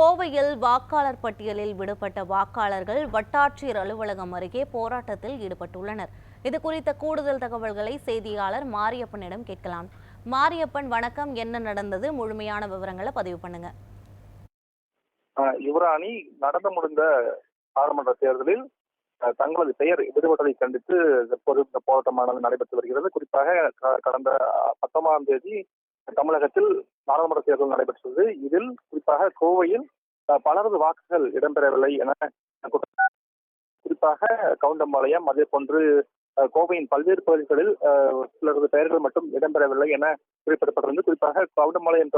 கோவையில் வாக்காளர் பட்டியலில் விடுபட்ட வாக்காளர்கள் வட்டாட்சியர் அலுவலகம் அருகே போராட்டத்தில் ஈடுபட்டுள்ளனர். இது குறித்த கூடுதல் தகவல்களை செய்தியாளர் மாரியப்பனிடம் கேட்கலாம். மாரியப்பன் வணக்கம். என்ன நடந்தது? முழுமையான விவரங்களை பதிவு பண்ணுங்க. ஆஹ் யுவராணி நடந்து முடிந்த பாராளுமன்ற தேர்தலில் தங்களது பெயர் விடுபட்டதை கண்டித்து தற்போது இந்த போராட்டமானது நடைபெற்று வருகிறது. குறிப்பாக க- கடந்த பத்தொன்பதாம் தேதி தமிழகத்தில் நாடாளுமன்ற தேர்தல் நடைபெற்றது. இதில் குறிப்பாக கோவையில் பலரது வாக்குகள் இடம்பெறவில்லை என குறிப்பாக கவுண்டம்பாளையம் அதே போன்று கோவையின் பல்வேறு பகுதிகளில் சிலரது பெயர்கள் மட்டும் இடம்பெறவில்லை என குறிப்பிடப்பட்டிருந்தது. குறிப்பாக கவுண்டம்பாளையம்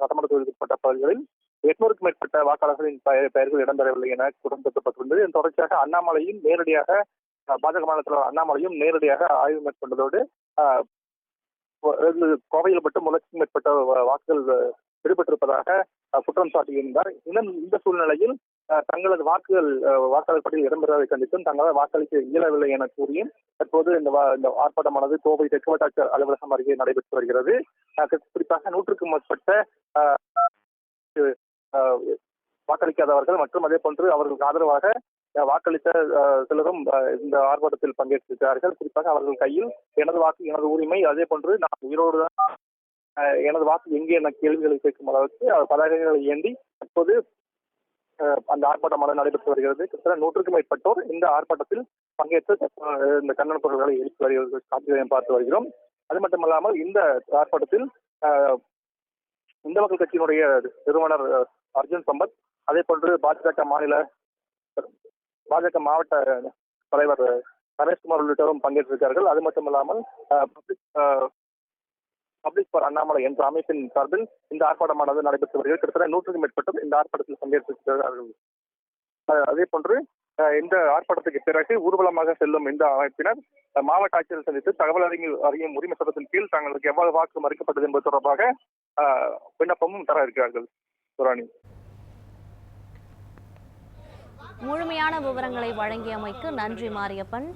சட்டமன்ற தொகுதிக்குட்பட்ட பகுதிகளில் எட்நூறுக்கும் மேற்பட்ட வாக்காளர்களின் பெயர் பெயர்கள் இடம்பெறவில்லை என குற்றம் இதன் தொடர்ச்சியாக அண்ணாமலையும் நேரடியாக பாஜக மாநில தலைவர் அண்ணாமலையும் நேரடியாக ஆய்வு மேற்கொண்டதோடு கோவையில் மட்டும் முலக்கும் மேற்பட்ட வாக்குகள் அஹ், குற்றம் சாட்டியிருந்தார். இன்னும் இந்த சூழ்நிலையில் தங்களது வாக்குகள் அஹ், வாக்காளர் பட்டியல் இடம்பெறுவதை கண்டித்தும் தங்களால் வாக்களிக்க இயலவில்லை என கூறியும் தற்போது இந்த இந்த ஆர்ப்பாட்டமானது கோவை தெற்கு வட்டாட்சியர் அலுவலகம் அருகே நடைபெற்று வருகிறது. குறிப்பாக நூற்றுக்கும் மேற்பட்ட வாக்களிக்காதவர்கள் மற்றும் அதே போன்று அவர்களுக்கு ஆதரவாக வாக்களித்த சிலரும் இந்த ஆர்ப்பாட்டத்தில் பங்கேற்றிருக்கிறார்கள். குறிப்பாக அவர்கள் கையில் எனது வாக்கு எனது உரிமை அதே போன்று நான் உயிரோடு தான் எனது வாக்கு எங்கே என கேள்விகளை கேட்கும் அளவுக்கு அவர் பதாகைகளை ஏந்தி தற்போது அந்த ஆர்ப்பாட்டமானது நடைபெற்று வருகிறது. கிட்டத்தட்ட நூற்றுக்கும் மேற்பட்டோர் இந்த ஆர்ப்பாட்டத்தில் பங்கேற்று இந்த கண்டன பொருட்களை எழுப்பி வருகிறது காட்சிகளையும் பார்த்து வருகிறோம். அது மட்டுமல்லாமல் இந்த ஆர்ப்பாட்டத்தில் இந்த மக்கள் கட்சியினுடைய நிறுவனர் அர்ஜுன் சம்பத் அதே போன்று பாஜக மாநில பாஜக மாவட்ட தலைவர் அஹ், ரமேஷ்குமார் உள்ளிட்டோரும் பங்கேற்றிருக்கிறார்கள் அது மட்டும் இல்லாமல் பப்ளிக் பப்ளிக் ஃபார் அண்ணாமலை என்ற அமைப்பின் சார்பில் இந்த ஆர்ப்பாட்டமானது நடைபெற்று வருகிறது. கிட்டத்தட்ட நூற்றுக்கும் மேற்பட்டோர் இந்த ஆர்ப்பாட்டத்தில் பங்கேற்றிருக்கிறார்கள். அதே போன்று அஹ், இந்த ஆர்ப்பாட்டத்துக்கு பிறகு ஊர்வலமாக செல்லும் இந்த அமைப்பினர் மாவட்ட ஆட்சியர் சந்தித்து தகவல் அறிஞர் அறியும் உரிமை சட்டத்தின் கீழ் தங்களுக்கு எவ்வளவு வாக்கு மறுக்கப்பட்டது என்பது தொடர்பாக விண்ணப்பமும் தர இருக்கிறார்கள். சுராணி. முழுமையான விவரங்களை வழங்கியமைக்கு நன்றி மாரியப்பன்.